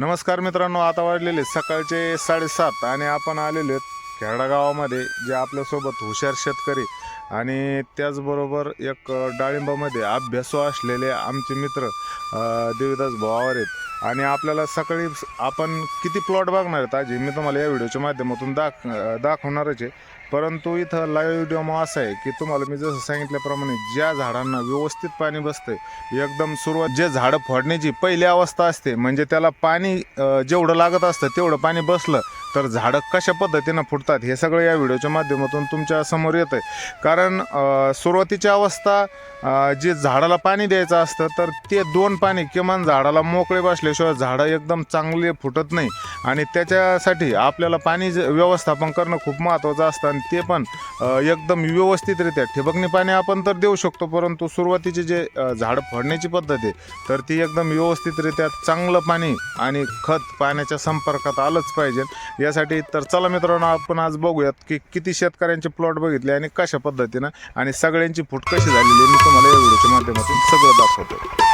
नमस्कार मित्रांनो आता वाजलेले सकाळचे साडेसात आणि आपण आलेलो आहेत खेरडा गावामध्ये जे आपल्यासोबत हुशार शेतकरी आणि त्याचबरोबर एक डाळिंबामध्ये अभ्यासू असलेले आमचे मित्र देवीदास भावावर आहेत. आणि आपल्याला सकाळी आपण किती प्लॉट बघणार आहेत आजी? मी तुम्हाला या व्हिडिओच्या माध्यमातून दाख दाखवणारच आहे. परंतु इथं लाईव्ह डेमो असा आहे की तुम्हाला मी जसं सांगितल्याप्रमाणे ज्या झाडांना व्यवस्थित पाणी बसतंय एकदम सुरुवात जे झाडं फोडण्याची पहिली अवस्था असते म्हणजे त्याला पाणी जेवढं लागत असतं तेवढं पाणी बसलं तर झाडं कशा पद्धतीनं फुटतात हे सगळं या व्हिडिओच्या माध्यमातून तुमच्यासमोर येतं आहे कारण कारण सुरुवातीची अवस्था जे झाडाला पाणी द्यायचं असतं तर ते दोन पाणी किमान झाडाला मोकळे बसल्याशिवाय झाडं एकदम चांगले फुटत नाही. आणि त्याच्यासाठी आपल्याला पाणी ज- व्यवस्थापन करणं खूप महत्त्वाचं असतं आणि ते पण एकदम व्यवस्थितरित्या ठिबकने पाणी आपण तर देऊ शकतो परंतु सुरुवातीचे जे झाडं फोडण्याची पद्धत आहे तर ती एकदम व्यवस्थितरित्या चांगलं पाणी आणि खत पाण्याच्या संपर्कात आलंच पाहिजे. यासाठी तर चला मित्रांनो आपण आज बघूयात की किती शेतकऱ्यांचे प्लॉट बघितले आणि कशा पद्धतीनं आणि सगळ्यांची फूट कशी झालेली मी तुम्हाला या व्हिडिओच्या माध्यमातून सगळं दाखवतो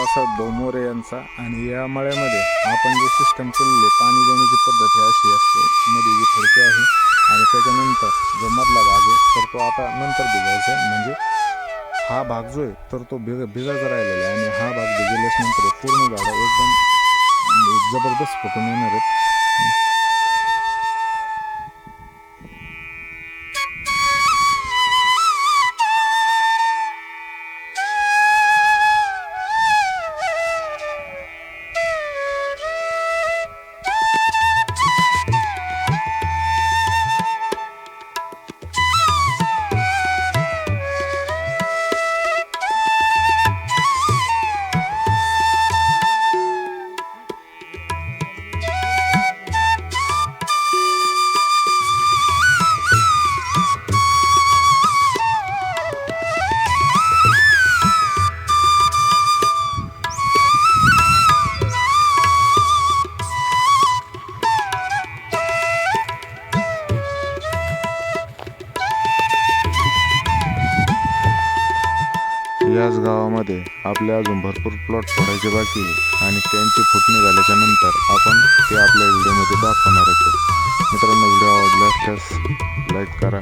बाबासाहेब आहे यांचा आणि या मळ्यामध्ये आपण जे सिस्टम केलेले पाणी देण्याची पद्धत ही अशी असते. मध्ये जी फडके आहे आणि त्याच्यानंतर जो मधला भाग आहे तर तो आता नंतर भिजायचा आहे. म्हणजे हा भाग जो आहे तर तो भिग भिजायचा राहिलेला आहे. आणि हा भाग भिजल्याच नंतर पूर्ण झाडं एकदम जबरदस्त फुटून येणार आहेत. याच गावामध्ये आपले अजून भरपूर प्लॉट फोडायचे बाकी आणि त्यांची फुटणी झाल्याच्यानंतर आपण ते आपल्या व्हिडिओमध्ये दाखवणार आहोत. मित्रांनो व्हिडिओ आवडला असल्यास लाईक करा.